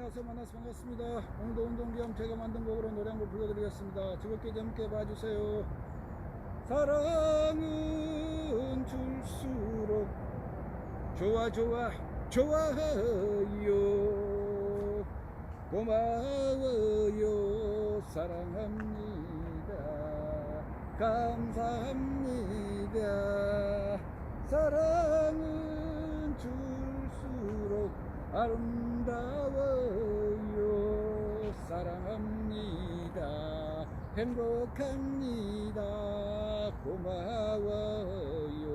안녕하세요. 만나서 반갑습니다. 오늘도 운동기념 제가 만든 곡으로 노래 한 곡 불러드리겠습니다. 즐겁게 재밌게 봐주세요. 사랑은 줄수록 좋아 좋아 좋아요. 고마워요. 사랑합니다. 감사합니다 아름다워요. 사랑합니다. 행복합니다. 고마워요.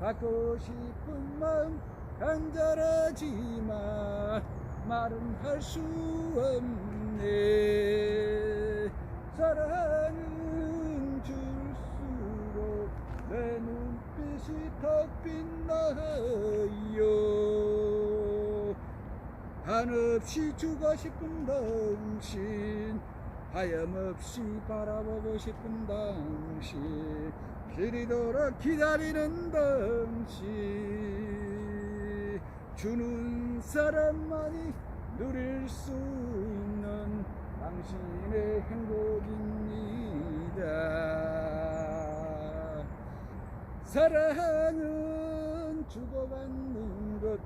갖고 싶은 마음 간절하지만 말은 할 수 없네. 사랑은 줄수록 내 눈빛이 더 빛나요 한없이 주고 싶은 당신 하염없이 바라보고 싶은 당신 길이도록 기다리는 당신. 주는 사람만이 누릴 수 있는 당신의 행복입니다. 사랑은 주고받는 것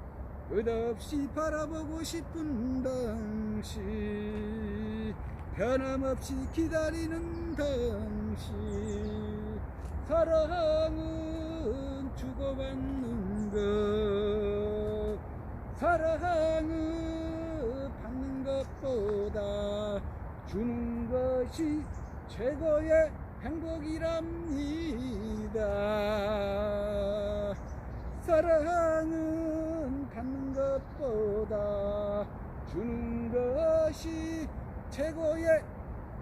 끝없이 바라보고 싶은 당신 변함없이 기다리는 당신 사랑은 주고받는 것 사랑은 받는 것보다 주는 것이 최고의 행복이랍니다. 사랑은 받는 것보다 주는 것이 최고의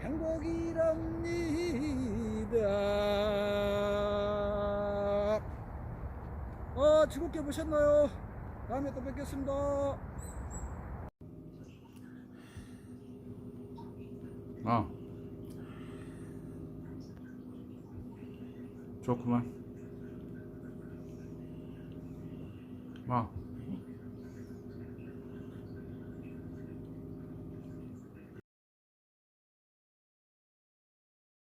행복이랍니다. 어, 즐겁게 보셨나요? 다음에 또 뵙겠습니다. 어. 좋구만. 뭐.